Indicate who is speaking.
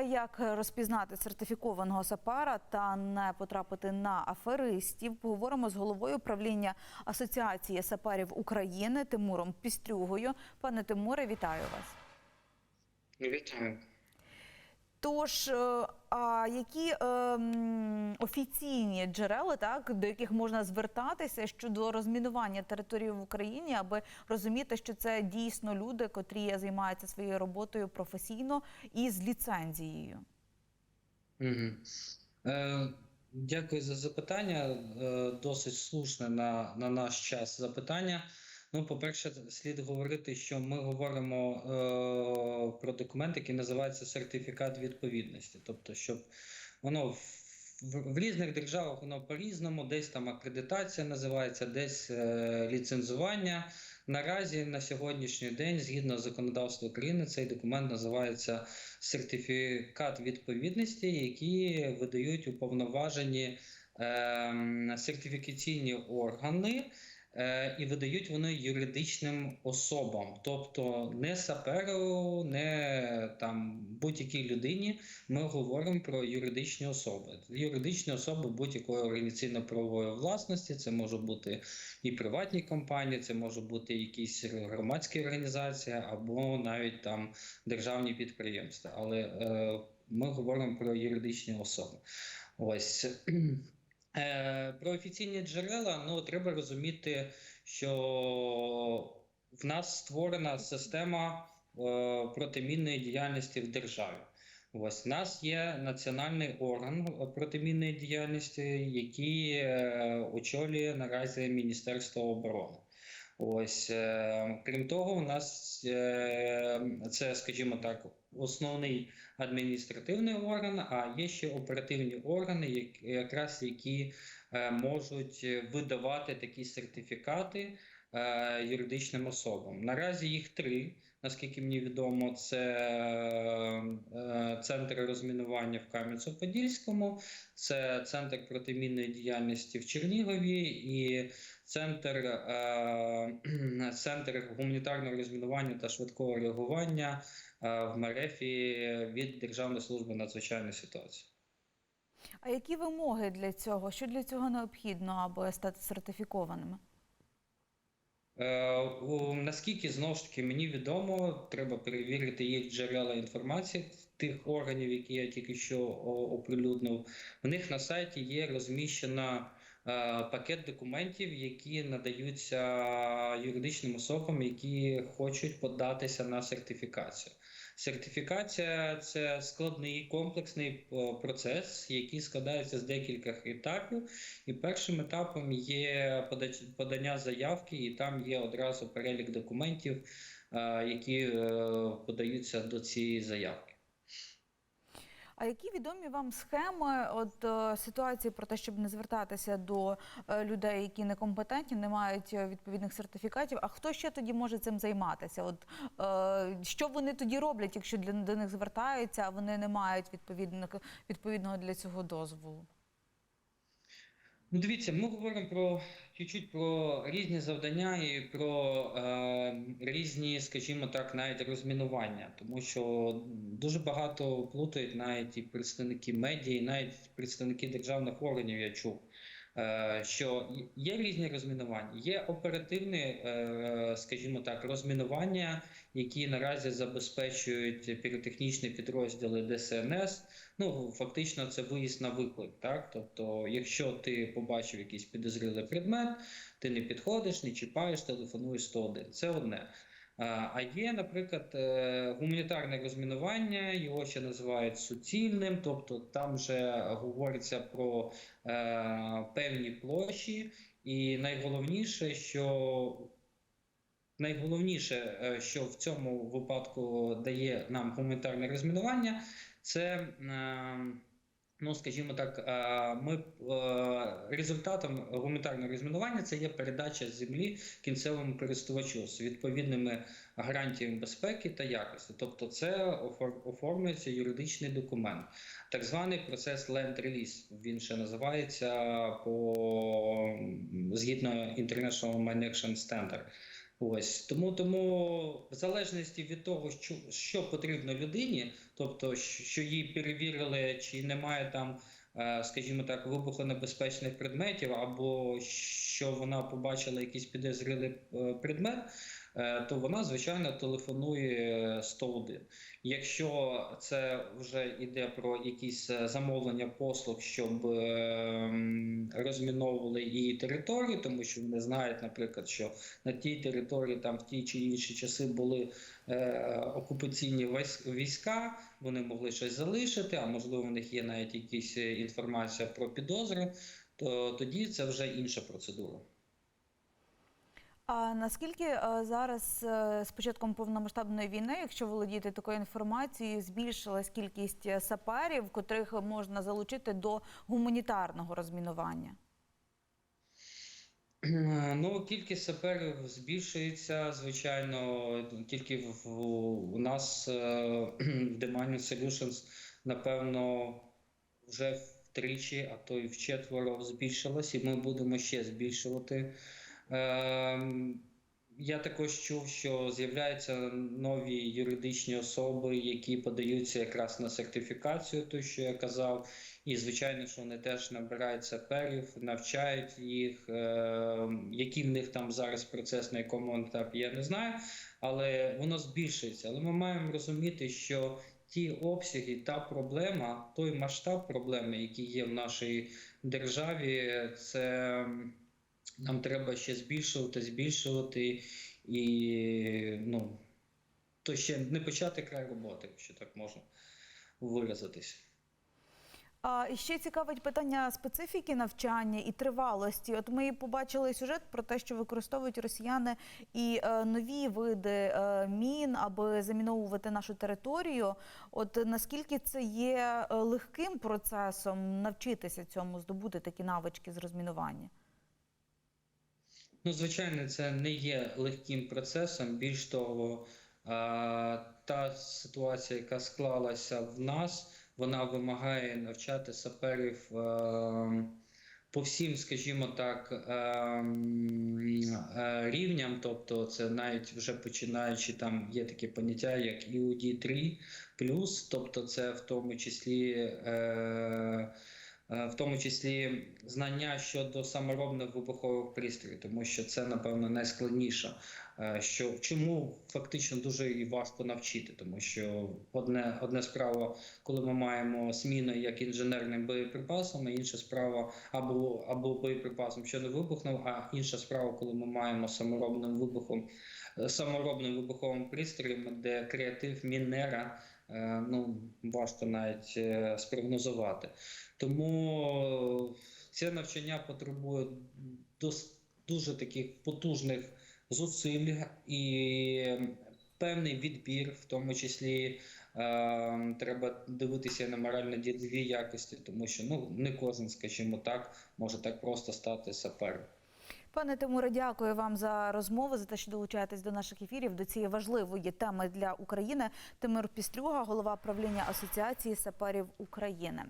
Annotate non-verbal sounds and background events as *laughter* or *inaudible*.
Speaker 1: як розпізнати сертифікованого сапара та не потрапити на аферистів, поговоримо з головою правління Асоціації сапарів України Тимуром Пістрюгою. Пане Тимуре, вітаю вас.
Speaker 2: Вітаю.
Speaker 1: Тож, е, а які е, м, офіційні джерела, так до яких можна звертатися щодо розмінування території в Україні, аби розуміти, що це дійсно люди, котрі займаються своєю роботою професійно і з ліцензією?
Speaker 2: Угу. Е, дякую за запитання. Е, досить слушне на, на наш час запитання. Ну, по-перше, слід говорити, що ми говоримо е, про документ, який називається сертифікат відповідності. Тобто, щоб воно в, в, в різних державах воно по-різному, десь там акредитація називається, десь е, ліцензування. Наразі на сьогоднішній день, згідно законодавства України, цей документ називається сертифікат відповідності, які видають уповноважені е, сертифікаційні органи. Е, І видають вони юридичним особам, тобто не саперу, не там будь-якій людині. Ми говоримо про юридичні особи. Юридичні особи будь-якої організаційно-правової власності. Це можуть бути і приватні компанії, це може бути якісь громадські організації або навіть там державні підприємства. Але е, ми говоримо про юридичні особи. Ось. Е, Про офіційні джерела ну треба розуміти, що в нас створена система е, протимінної діяльності в державі. Ось у нас є національний орган протимінної діяльності, який е, очолює наразі Міністерство оборони. Ось е, крім того, у нас е, це, скажімо так, основний адміністративний орган, а є ще оперативні органи, якраз які е, можуть видавати такі сертифікати е, юридичним особам. Наразі їх три, наскільки мені відомо, це е, центр розмінування в Кам'янцю-Подільському, це центр протимінної діяльності в Чернігові і центр, центр гуманітарного розмінування та швидкого реагування в Мерефі від Державної служби надзвичайної ситуації.
Speaker 1: А які вимоги для цього? Що для цього необхідно, аби стати сертифікованими?
Speaker 2: Е, Наскільки знову ж таки мені відомо, треба перевірити їх джерела інформації тих органів, які я тільки що оприлюднив. У них на сайті є розміщена е, пакет документів, які надаються юридичним особам, які хочуть податися на сертифікацію. Сертифікація це складний комплексний е, процес, який складається з декількох етапів. І першим етапом є подання заявки, і там є одразу перелік документів, е, які е, подаються до цієї заявки.
Speaker 1: А які відомі вам схеми от е, ситуації про те, щоб не звертатися до е, людей, які некомпетентні, не мають е, відповідних сертифікатів? А хто ще тоді може цим займатися? От що вони тоді роблять, якщо для до них звертаються, а вони не мають відповідного для цього дозволу?
Speaker 2: Ну, дивіться, ми говоримо про чуть-чуть про різні завдання і про е, різні, скажімо так, навіть розмінування, тому що дуже багато плутають навіть і представники медіа, і навіть представники державних органів. Я чув. Е, Що є різні розмінування, є оперативне, е, скажімо так, розмінування, які наразі забезпечують піротехнічні підрозділи ДСНС. Ну, фактично, це виїзд на виклик. Так? Тобто, якщо ти побачив якийсь підозрілий предмет, ти не підходиш, не чіпаєш, телефонуєш 101. Це одне. А є, наприклад, е, гуманітарне розмінування, його ще називають суцільним, тобто там вже говориться про е, певні площі, і найголовніше, що найголовніше, е, що в цьому випадку дає нам гуманітарне розмінування, це, е, ну скажімо так, е, ми е, результатом гуманітарного розмінування це є передача землі кінцевому користувачу з відповідними гарантіями безпеки та якості. Тобто, це оформлюється юридичний документ, так званий процес Land Release. Він ще називається по згідно International Mine Action Standard. Ось. Тому, тому в залежності від того, що, що потрібно людині, тобто, що її перевірили, чи немає там, е, скажімо так, вибухонебезпечних предметів, або що вона побачила якийсь підозрілий е, предмет, то вона, звичайно, телефонує 101. Якщо це вже йде про якісь е, замовлення послуг, щоб е, розміновували її територію, тому що вони знають, наприклад, що на тій території там в ті чи інші часи були е, окупаційні військ- війська, вони могли щось залишити, а можливо, в них є навіть якісь е, інформація про підозру, то тоді це вже інша процедура.
Speaker 1: А наскільки е, зараз е, з початком повномасштабної війни, якщо володіти такою інформацією, збільшилась кількість е, саперів, котрих можна залучити до гуманітарного розмінування? *clears throat*
Speaker 2: Ну, кількість саперів збільшується, звичайно, тільки в, у нас *clears throat* в Demand Solutions, напевно, вже втричі, а то й вчетверо збільшилось, і ми будемо ще збільшувати. Ем, Я також чув, що з'являються нові юридичні особи, які подаються якраз на сертифікацію, то що я казав. І звичайно, що вони теж набирають саперів, навчають їх. Е, який в них там зараз процес, на якому етапі, я не знаю, але воно збільшується. Але ми маємо розуміти, що ті обсяги, та проблема, той масштаб проблеми, який є в нашій державі, це нам треба ще збільшувати, збільшувати і ну, то ще не почати край роботи, якщо так можна виразитись.
Speaker 1: А ще цікавить питання специфіки навчання і тривалості. От ми побачили сюжет про те, що використовують росіяни і е, нові види е, мін, аби заміновувати нашу територію. От наскільки це є е, легким процесом навчитися цьому, здобути такі навички з розмінування?
Speaker 2: Ну, звичайно, це не є легким процесом. Більш того, та ситуація, яка склалася в нас, вона вимагає навчати саперів е, по всім, скажімо так, е, е, рівням. Тобто, це навіть вже починаючи там є таке поняття, як EUD 3 тобто це в тому числі. Е, в тому числі знання щодо саморобних вибухових пристроїв, тому що це, напевно, найскладніше. Е, Що чому фактично дуже і важко навчити, тому що одне, одне справа, коли ми маємо зміну як інженерним боєприпасом, а інша справа або, або боєприпасом, що не вибухнув, а інша справа, коли ми маємо саморобним вибухом, е, саморобним вибуховим пристроєм, де креатив мінера ну важко навіть е, спрогнозувати. Тому це навчання потребує дуже таких потужних зусиль і певний відбір, в тому числі е, треба дивитися на морально-ділові якості, тому що ну не кожен, скажімо так, може так просто стати сапером.
Speaker 1: Пане Тимуре, дякую вам за розмову, за те, що долучаєтесь до наших ефірів, до цієї важливої теми для України. Тимур Пістрюга, голова правління Асоціації саперів України.